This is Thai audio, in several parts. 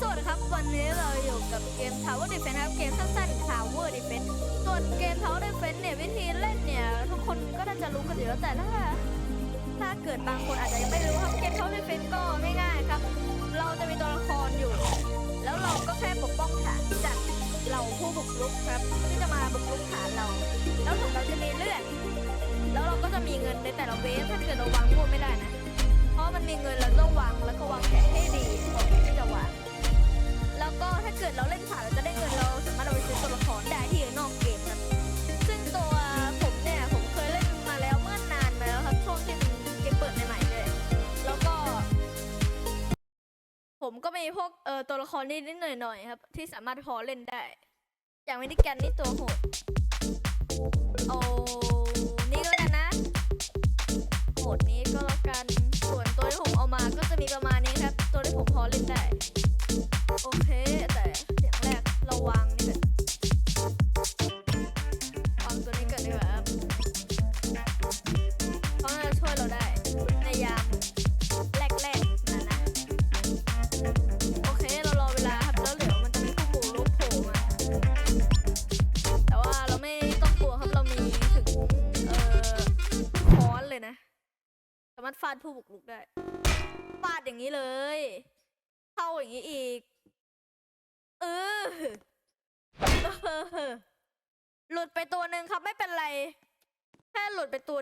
สวัสดีครับ วันนี้เราอยู่กับเกม Tower Defense ครับ เกมสั้นๆ Tower Defense ส่วนเกม Tower Defense เนี่ยวิธีเล่นเนี่ย ทุกคนก็น่าจะรู้กันอยู่แล้วแต่ถ้า ถ้าเกิดบางคนอาจจะยังไม่รู้ครับ เกม Tower Defense ก็ง่ายๆครับ เราจะมีตัวละครอยู่ แล้วเราก็แค่ปกป้องฐานจากเหล่าผู้บุกรุกครับ ที่จะมาบุกรุกฐานเรา แล้วถึงเราจะมีเลือดแล้วเราก็จะมีเงินในแต่ละเวฟถ้าเกิดเราวางมั่วไม่ได้นะ เพราะมันมีเงินเราต้องวางแล้วก็วางแผนให้ดีก่อนที่จะวาง แล้วก็ถ้าเกิดเราเล่นผ่านเราจะได้เงินเราสามารถเอาไปซื้อตัวละครได้ที่นอกเกมครับซึ่งตัวผมเนี่ยผมเคยเล่นมาแล้วเมื่อนานมาแล้วครับช่วงที่มันเกมเปิดใหม่ๆเลยแล้วก็ ผมก็มีพวกเอ่อตัวละครนิดๆหน่อยๆครับ ที่สามารถพอเล่นได้ อย่างวินิกันนี่ตัวโหด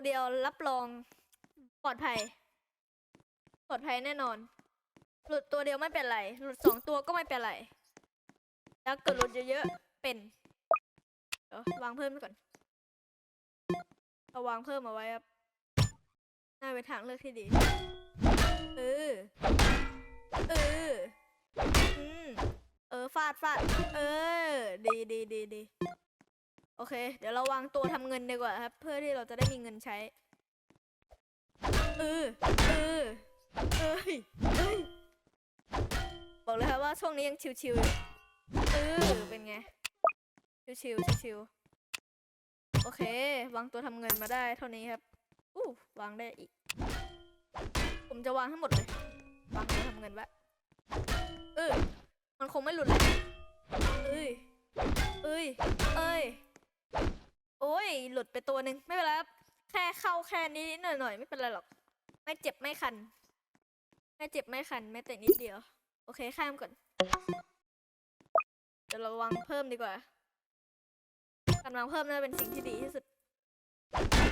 เดียวรับรองปลอดภัย ปลอดภัยแน่นอน หลุดตัวเดียวไม่เป็นไร หลุดสองตัวก็ไม่เป็นไร แล้วเกิดหลุดเยอะๆ เป็นเดี๋ยววางเพิ่มไปก่อนเอาวางเพิ่มเอาไว้ครับ น่าเป็นทางเลือกที่ดี เออ เออ อืม เออ ฟาดฟาด เออ ดีดีดีดี โอเค เดี๋ยวเราวางตัวทำเงินดีกว่าครับ เพื่อที่เราจะได้มีเงินใช้ เออ เออ เอ้ยเอ้ย บอกเลยครับว่าช่วงนี้ยังชิวๆอยู่เออ เป็นไง ชิวๆชิวๆโอเค วางตัวทำเงินมาได้เท่านี้ครับ อู้วางได้อีก ผมจะวางทั้งหมดเลย วางตัวทำเงินไว้เออมันคงไม่หลุดเลยเอ้ยเอ้ยเอ้ย อ้ย หลุดไปตัวหนึ่งไม่เป็นไรครับแค่เข้าแค่นี้หน่อยๆไม่เป็นไรหรอก ไม่เจ็บไม่คัน ไม่เจ็บไม่คันแม้แต่นิดเดียว โอเคข้ามก่อนเดี๋ยวราวางเพิ่มดีกว่าการวางเพิ่มน่าเป็นสิ่งที่ดีที่สุด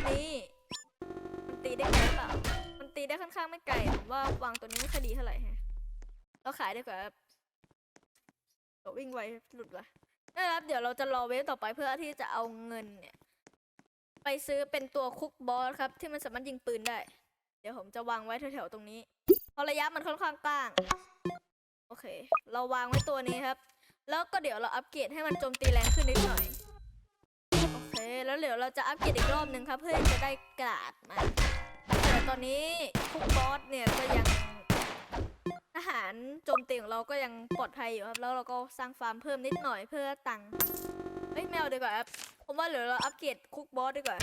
นี่มันตีได้ไกลหรือเปล่ามันตีได้ค่อนข้างไม่ไกลผมว่าวางตัวนี้ไม่ค่อยดีเท่าไหร่ฮะเราขายดีกว่าครับเดี๋ยววิ่งไวหลุดว่ะนะครับเดี๋ยวเราจะรอเวฟต่อไปเพื่อที่จะเอาเงินเนี่ย ไปซื้อเป็นตัวคุกบอสครับ ที่มันสามารถยิงปืนได้ เดี๋ยวผมจะวางไว้แถวๆตรงนี้ เพราะระยะมันค่อนข้างกว้าง โอเค เราวางไว้ตัวนี้ครับ แล้วก็เดี๋ยวเราอัปเกรดให้มันโจมตีแรงขึ้นนิดหน่อยโอเค แล้วเดี๋ยวเราจะอัปเกรดอีกรอบหนึ่งครับ เพื่อจะได้กราดมาแต่ตอนนี้คุกบอสเนี่ยก็ยังทหารโจมตีของเราก็ยังปลอดภัยอยู่ครับ แล้วเราก็สร้างฟาร์มเพิ่มนิดหน่อยเพื่อตังค์เฮ้ยไม่เดีกว่าครับ ผมว่าเดี๋ยวเราอัปเกรดคุกบอสดีกว่า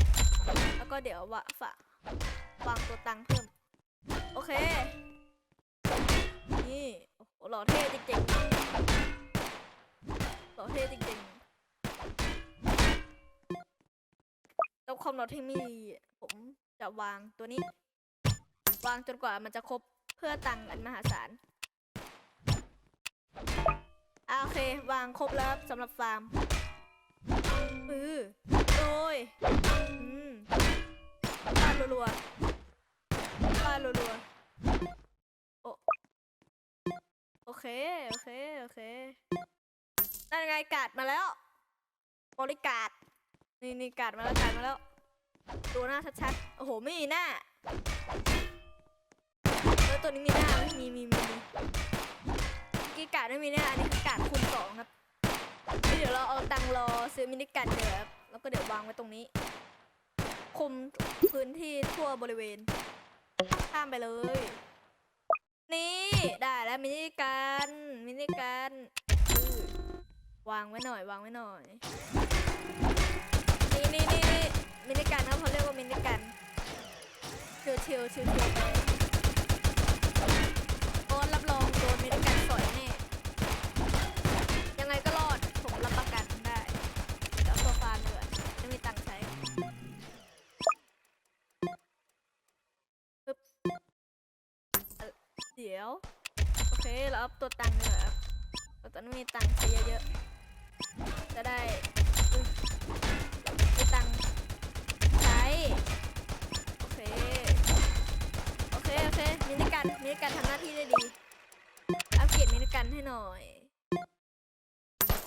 แล้วก็เดี๋ยววะฝะวางตัวตังค์เพิ่ม โอเค นี่ โอ้โหหล่อเท่จริงๆหล่อเท่จริงๆแล้วความหล่อเท่มี ผมจะวางตัวนี้ วางจนกว่ามันจะครบเพื่อตังค์อันมหาศาลโอเค วางครบแล้วสำหรับฟาร์ม เออโอ้ยอืมฟาดรัวๆฟาดรัวๆโอโอเค โอเค โอเค นั่นไงกาดมาแล้วบริการดนี่นี่กาดมาแล้วกาดมาแล้วดูหน้าชัดๆ โอ้โห ไม่มีหน้าแล้วตัวนี้มีหน้าไหมมีมีมีมีเมื่อกี้กาดไม่มีหน้า อันนี้คือกาดคูณสองครับ เดี๋ยวเราเอาตังรอซื้อมินิกันเดี๋ยวครับแล้วก็เดี๋ยววางไว้ตรงนี้ คุมพื้นที่ทั่วบริเวณ ข้ามไปเลย นี่ได้แล้วมินิกันมินิกันวางไว้หน่อยวางไว้หน่อย นี่นี่นี่มินิกันนะเขาเรียกว่ามินิกันชิวชิวชิวชิวไปโอนรับรองโดนมินิกันสอยแเดี๋ยว โอเค เราเอาตัวตังค์ดีกว่าครับเราตอนนี้มีตังค์ใช้เยอะๆ จะได้มีตังค์ใช้ โอเค โอเค โอเคมินิกันมินิกันทำหน้าที่ได้ดี อัปเกรดมินิกันให้หน่อย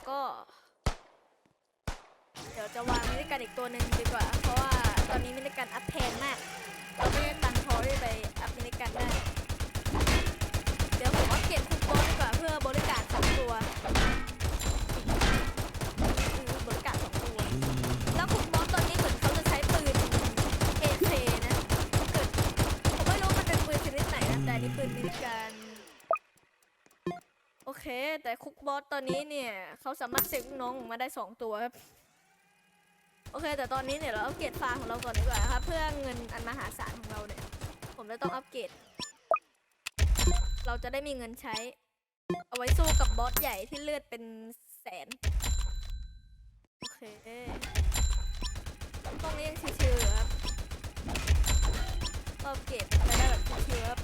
ก็ เดี๋ยวจะวางมินิกันอีกตัวหนึ่งดีกว่า เพราะว่าตอนนี้มินิกันอัพแพงมาก เราไม่ได้ตังค์พอที่ไปอัพมินิกันได้เดี๋ยว ผมอัปเกรดคุกบอสดีกว่าเพื่อบริการสองตัวอือบริการสองตัว แล้วคุกบอสตอนนี้เหมือนเขาจะใช้ปืน AK นะถ้าเกิดผมไม่รู้มันเป็นปืนชนิดไหนนะแต่อันนี่ปืนมินิกัน โอเค แต่คุกบอสตอนนี้เนี่ยเขาสามารถเซ็กน้องออกมาได้สองตัวครับ โอเค แต่ตอนนี้เนี่ยเราอัปเกรดฟาร์มของเราก่อนดีกว่าครับเพื่อเงินอันมหาศาลของเราเนี่ย ผมจะต้องอัปเกรด เราจะได้มีเงินใช้ เอาไว้สู้กับบอสใหญ่ที่เลือดเป็นแสน โอเคตรงนี้ยังชิวๆอยู่ครับก็อัปเกรดไปได้แบบชิวๆครับ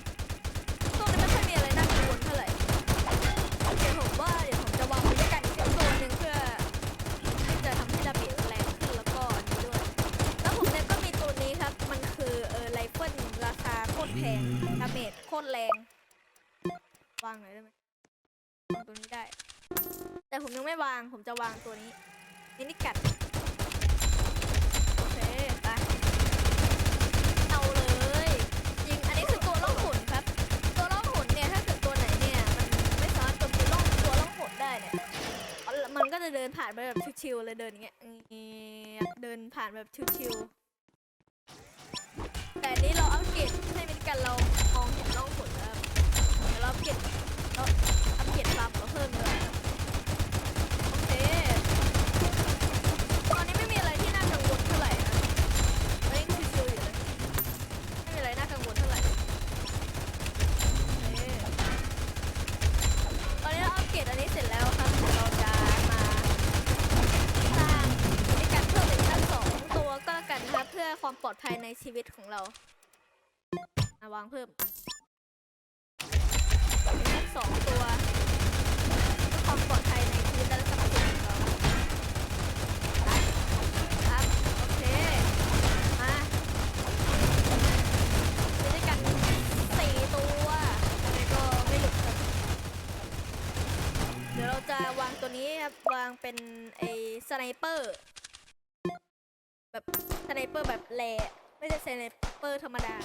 ตรงนี้ไม่ค่อยมีอะไรน่ากังวลเท่าไหร่เดี๋ยวผมว่าเดี๋ยวผมจะวางไว้ด้วยกันอีกตัวหนึ่งเพื่อที่จะทำให้ดาเมจแรงขึ้นแล้วก็นนี้ด้วย แล้วผมเนี่ยก็มีตัวนี้ครับ มันคือเออไรเฟิลราคาโคตรแพงดาเมจโคตรแรง วางหน่อยได้ไหมวางตัวนี้ได้ แต่ผมยังไม่วาง ผมจะวางตัวนี้มินิกัด โอเค ไป เอาเลยยิง อันนี้คือตัวล่องหนครับ ตัวล่องหนเนี่ย ถ้าเกิดตัวไหนเนี่ย มันไม่สามารถจมตีล่องตัวล่องหนได้เนี่ย มันก็จะเดินผ่านไปแบบชิวๆเลยเดินอย่างเงี้ย เดินผ่านแบบชิวๆแต่นี้เราอัปเกรดให้มินิกันเรา อัปเกรดเราอัปเกรดฟาร์มเราเพิ่มเลยโอเค ตอนนี้ไม่มีอะไรที่น่ากังวลเท่าไหร่นะเรายังชิวๆอยู่เลยไม่มีอะไรน่ากังวลเท่าไหร่โอเคตอนนี้เราอัปเกรดอันนี้เสร็จแล้วครับเดี๋ยวเราจะมาสร้างในการเพิ่มอีกสักสองตัวก็แล้วกันนะครับเพื่อความปลอดภัยในชีวิตของเรามาวางเพิ่ม สองตัวเพื่อความปลอดภัยในชีวิตและทรัพย์สินของเราครับโอเคมาไปด้วยกันสี่ตัวยังไงก็ไม่หลุดครับเดี๋ยวเราจะวางตัวนี้ครับวางเป็นไอ้สไนเปอร์แบบสไนเปอร์แบบแหล่ไม่ใช่สไนเปอร์ธรรมดา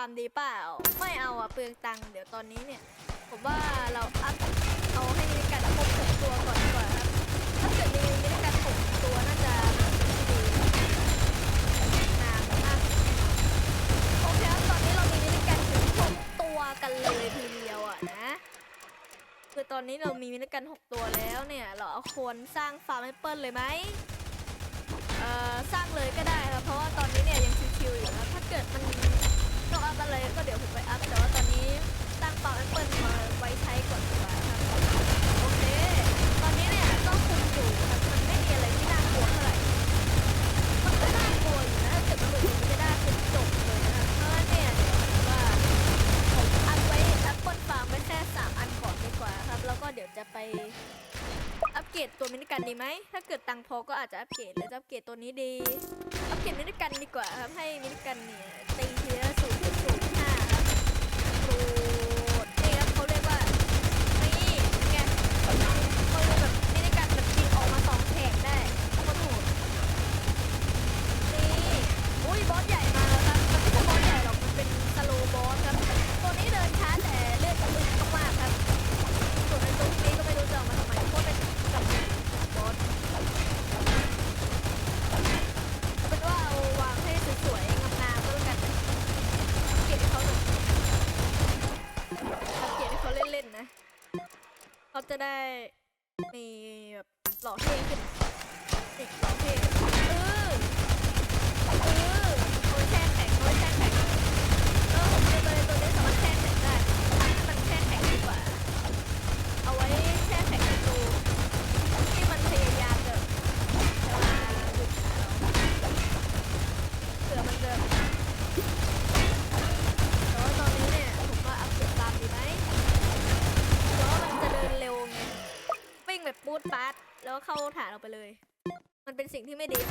าร์มดีเปล่า ไม่เอาอะเปลืองตังค์เดี๋ยวตอนนี้เนี่ย ผมว่าเราอัพเอาให้มีกันครบหกตัวก่อนดีกว่าครับ ถ้าเกิดมีมีกันหกตัวน่าจะดีนานมากโอเคตอนนี้เรามีมินิกันถึงหกตัวกันเลยทีเดียวอะนะ คือตอนนี้เรามีมินิกันหกตัวแล้วเนี่ย เราเอาควรสร้างฟาร์มแอปเปิลเลยไหมเอ่อสร้างเลยก็ได้ครับเพราะว่าตอนนี้เนี่ยยังชิวๆอยู่นะถ้าเกิดมัน อะไรก็เดี๋ยวผมไปอัพแต่ว่าตอนนี้สร้งฟาร์มแอปเปิลมาไว้ใช้ก่อนดีกว่าครับโอเค ตอนนี้เนี่ยก็คุมอยู่ครับมันไม่มีอะไรที่น่ากลัวเท่าไหร่ มันก็น่ากลัวอยู่นะถ้าเกิดมันหลุดมันจะได้เป็นจบเลยนะเพราะว่าเนี่ยเดี๋ยวผมว่าผมอันไว้แอปเปิลฟาร์มไว้แค่สามอันก่อนดีกว่าครับ แล้วก็เดี๋ยวจะไปอัปเกรดตัวมินิกันดีไหม ถ้าเกิดตังพอก็อาจจะอัปเกรดหรือจะอัปเกรดตัวนี้ดี อัปเกรดมินิกันดีกว่าครับ ให้มินิกันเนี่ยตีเทีย ไม่ดี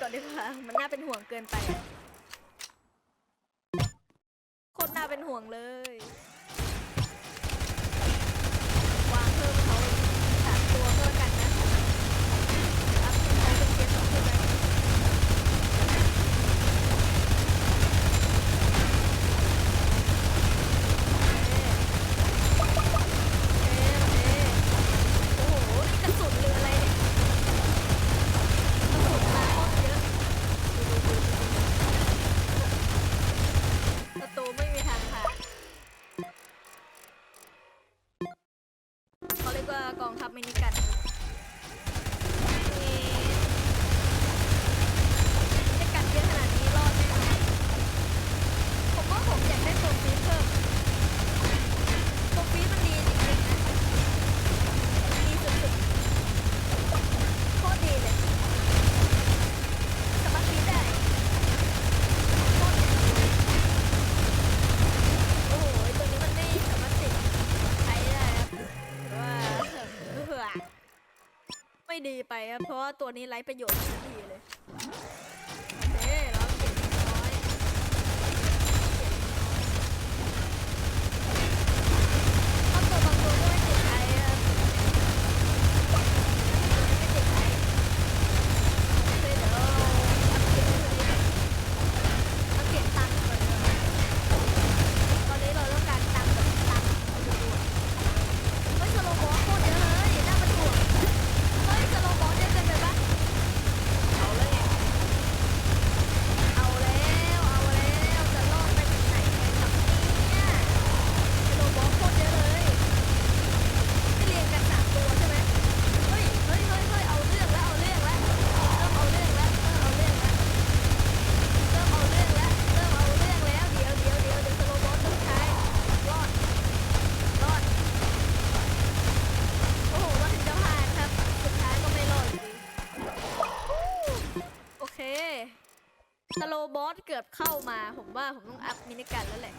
ก่อนดีกว่า มันน่าเป็นห่วงเกินไป คนน่าเป็นห่วงเลย นี้ไร้ประโยชน์ดี ผมต้องอัพมินิกันแล้วแหละ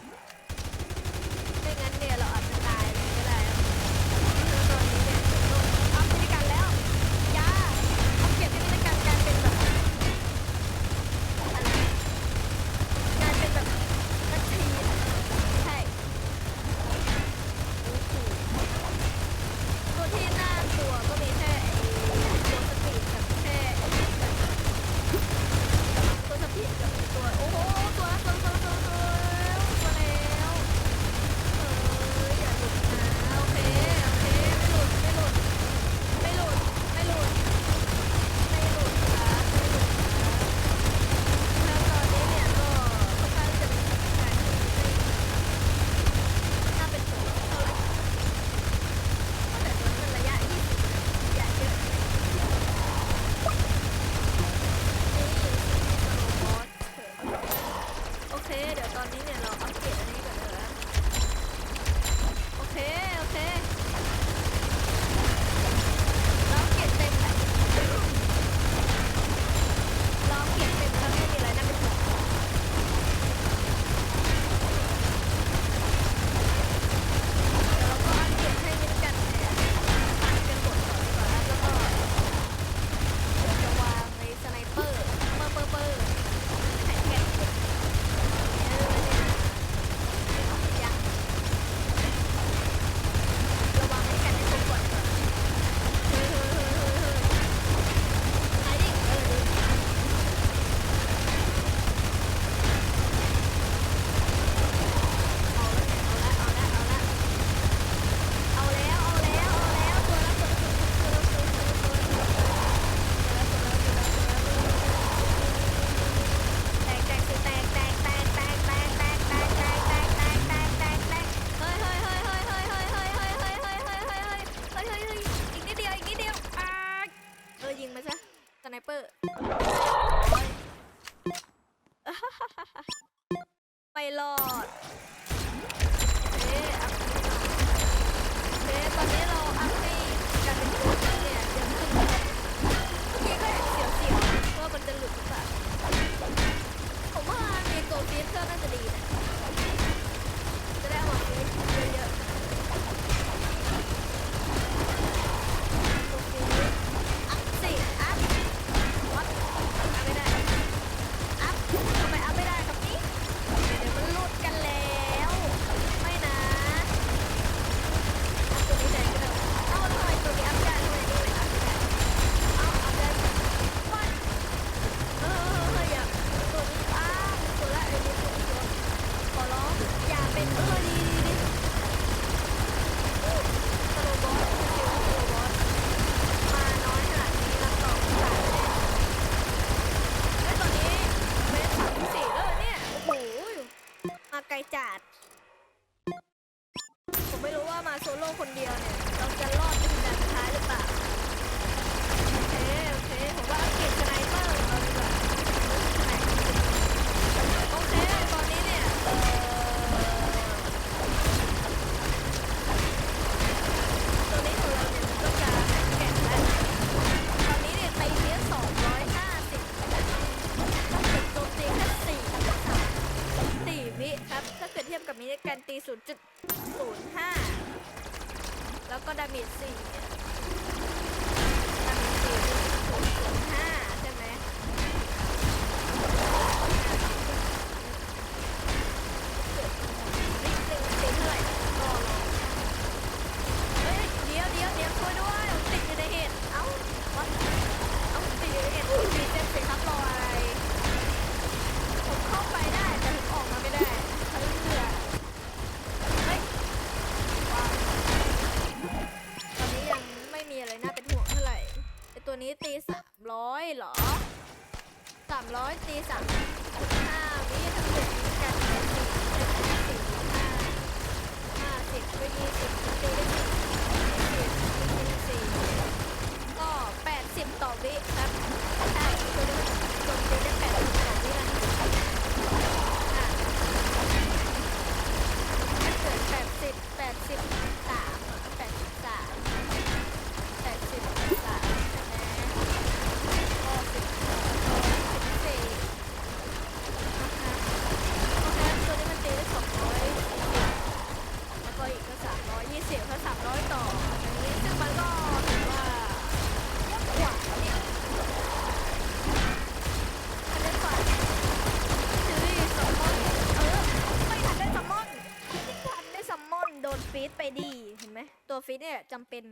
ิศเนี่ยจำเป็น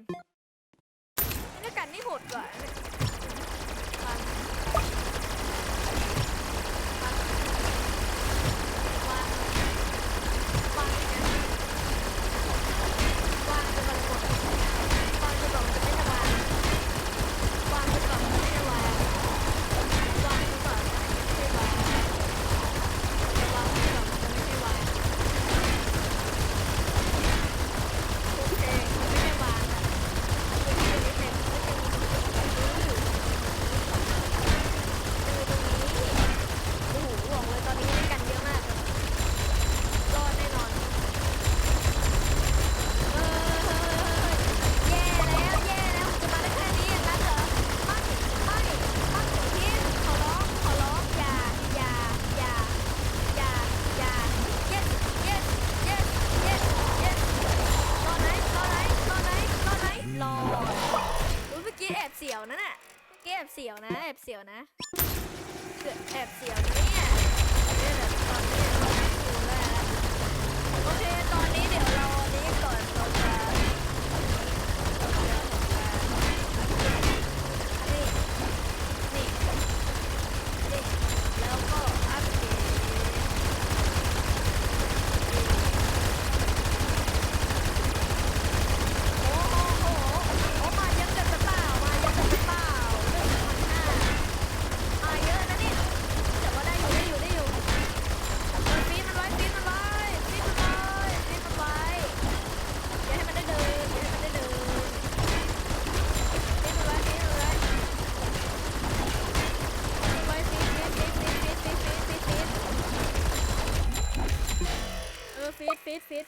เสียวนะ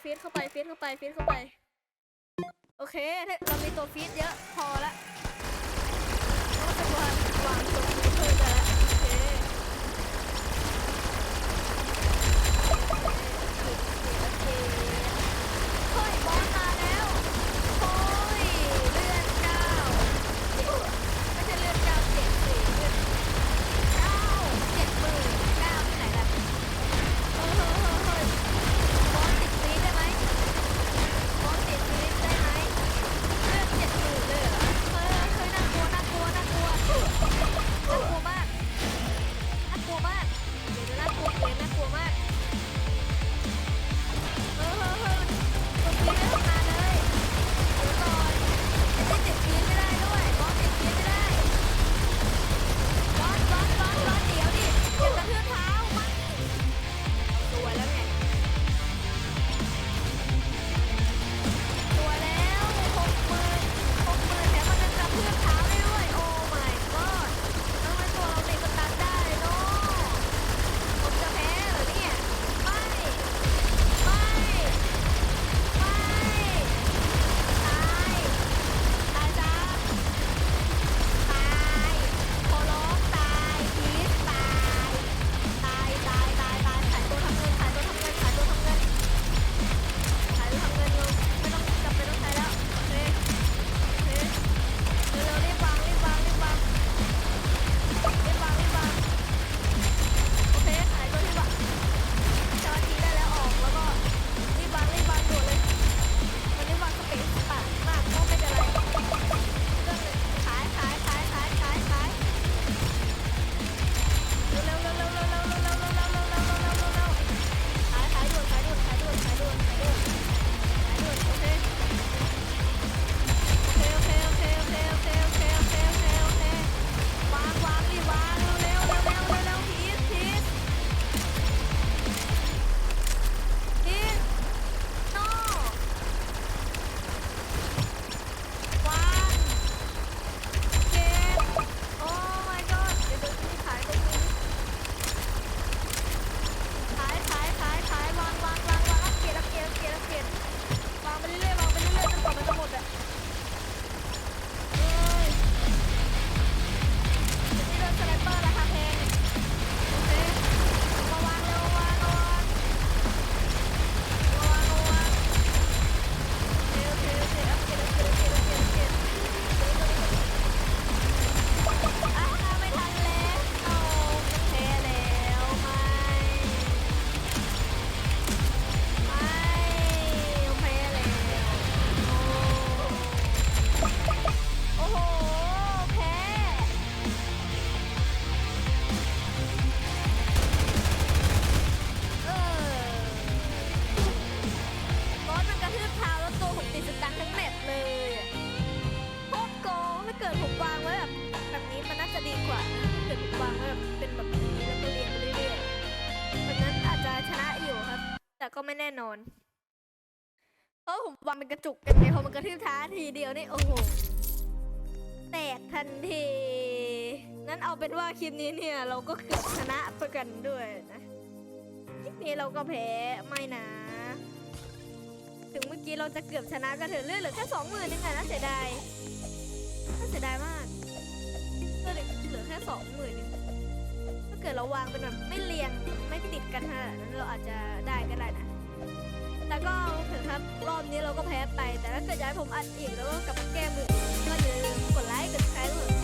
ฟีดเข้าไปฟีดเข้าไปฟีดเข้าไป โอเค เรามีตัวฟีดเยอะ กระจุกกันไงพอมันกระทืบท้าทีเดียวนี่โอ้โหแตกทันทีนั้นเอาเป็นว่าคลิปนี้เนี่ยเราก็เกือบชนะไปกันด้วยนะคลิปนี้เราก็แพ้ไม่นะ ถึงเมื่อกี้เราจะเกือบชนะก็เถอะเลือดเหลือแค่สองหมื่นนึงอะน่าเสียดายน่าเสียดายมากเลือเหลือแค่สองหมื่นนึงถ้าเกิดเราวางเป็นแบบไม่เรียงไม่ติดกันขะนั้นเราอาจจะได้ก็ได้นะ แล้วก็ถึงครับรอบนี้เราก็แพ้ไป แต่ถ้าเกิดย้ายผมอัดอีกแล้วก็กลับมาแก้มือก็อย่าลืมกดไลค์กดแชร์กด